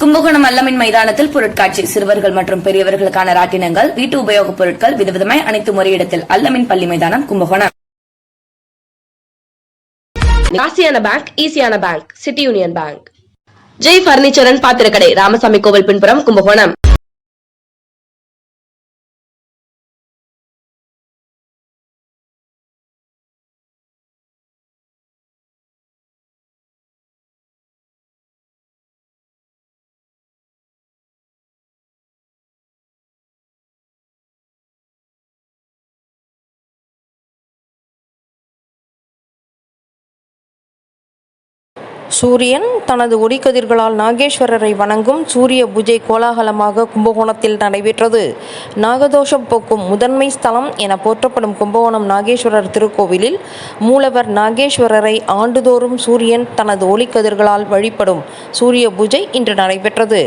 கும்பகோணம் அல்லமின் மைதானத்தில் பொருட்காட்சி சிறுவர்கள் மற்றும் பெரியவர்களுக்கான ராட்டினங்கள் வீட்டு உபயோகப் பொருட்கள் விதவிதமாய் அனைத்து முறையிடத்தில் அல்லமின் பள்ளி மைதானம் கும்பகோணம். ஆசியான பேங்க் ஈஸியான bank City Union Bank. Jai furniture and பாத்திரக்கடை Ramasamy கோவில் பின்புறம் கும்பகோணம். சூரியன் தனது ஒளிக்கதிர்களால் நாகேஸ்வரரை வணங்கும் சூரிய பூஜை கோலாகலமாக கும்பகோணத்தில் நடைபெற்றது. நாகதோஷம் போக்கும் முதன்மை ஸ்தலம் என போற்றப்படும் கும்பகோணம் நாகேஸ்வரர் திருக்கோவிலில் மூலவர் நாகேஸ்வரரை ஆண்டுதோறும் சூரியன் தனது ஒளிக்கதிர்களால் வழிபடும் சூரிய பூஜை இன்று நடைபெற்றது.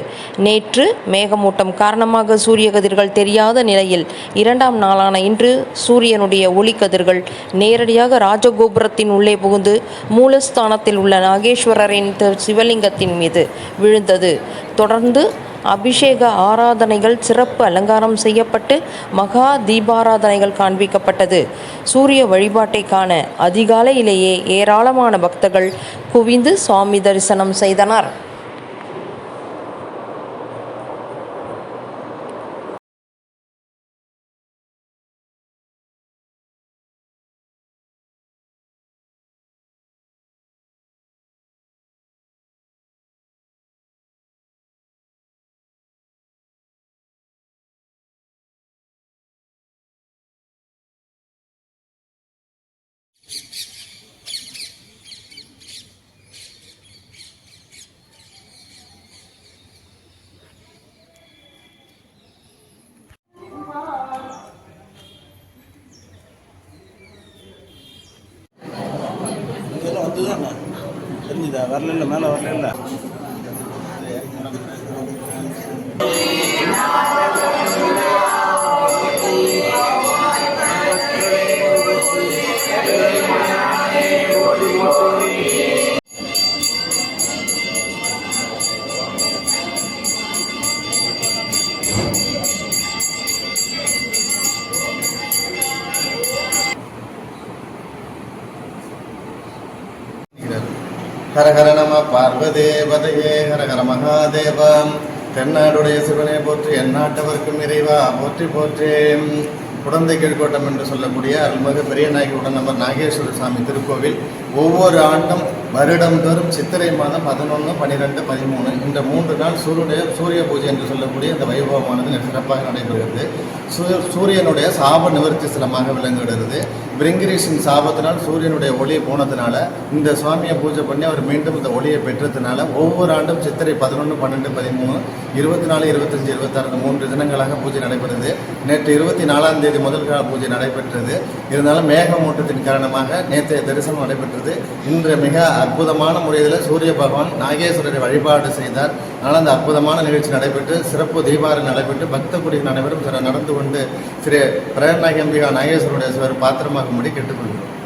நேற்று மேகமூட்டம் காரணமாக சூரிய கதிர்கள் தெரியாத நிலையில் இரண்டாம் நாளான இன்று சூரியனுடைய ஒளிக்கதிர்கள் நேரடியாக ராஜகோபுரத்தின் உள்ளே புகுந்து மூலஸ்தானத்தில் உள்ள நாகேஸ்வரர் நாகேஸ்வரரின் திரு சிவலிங்கத்தின் மீது விழுந்தது. தொடர்ந்து அபிஷேக ஆராதனைகள் சிறப்பு அலங்காரம் செய்யப்பட்டு மகா தீபாராதனைகள் காண்பிக்கப்பட்டது. சூரிய வழிபாட்டை காண அதிகாலையிலேயே ஏராளமான பக்தர்கள் குவிந்து சுவாமி தரிசனம் செய்தனர். இதெல்லாம் தெரிஞ்சுதா? வரல மேலே வரல ஹர ஹர நம பார்வதேவதையே ஹர ஹர மகாதேவம் தென்னாடுடைய சிவனை போற்றி எந்நாட்டவர்க்கும் நிறைவா போற்றி போற்றி. குடந்தை கீழ்கோட்டம் என்று சொல்லக்கூடிய அருள்மிகு பெரியநாயகி உடனம்பர் நாகேஸ்வர சாமி திருக்கோவில். ஒவ்வொரு ஆண்டும் வருடந்தோறும் சித்திரை மாதம் பதினொன்று பன்னிரெண்டு பதிமூணு இந்த மூன்று நாள் சூரியனுடைய சூரிய பூஜை என்று சொல்லக்கூடிய இந்த வைபவமானது சிறப்பாக நடைபெறுகிறது. சூ- சூரியனுடைய சாப நிவர்த்தி ஸ்தலமாக விளங்குகிறது. பிரிங்கிரீஷின் சாபத்தினால் சூரியனுடைய ஒளி போனதுனால இந்த சுவாமியை பூஜை பண்ணி அவர் மீண்டும் இந்த ஒளியை பெற்றதுனால ஒவ்வொரு ஆண்டும் சித்திரை பதினொன்று பன்னெண்டு பதிமூணு இருபத்தி நாலு இருபத்தஞ்சு இருபத்தாறு மூன்று தினங்களாக பூஜை நடைபெறுது. நேற்று இருபத்தி நாலாம் தேதி முதல் கால பூஜை நடைபெற்றது. இருந்தாலும் மேகமூட்டத்தின் காரணமாக நேற்றைய தரிசனம் நடைபெற்றது. இன்று மிக அற்புதமான முறையில் சூரிய பகவான் நாகேஸ்வரரை வழிபாடு செய்தார். ஆனால் அந்த அற்புதமான நிகழ்ச்சி நடைபெற்று சிறப்பு தீபாவளி நடைபெற்று பக்த குடிகள் அனைவரும் நடந்து கொண்டு ஸ்ரீ பிரயநாயகம்பிகா நாகேஸ்வரருடைய பாத்திரமாக பாத்திரமாகும்படி கேட்டுக்கொள்கிறோம்.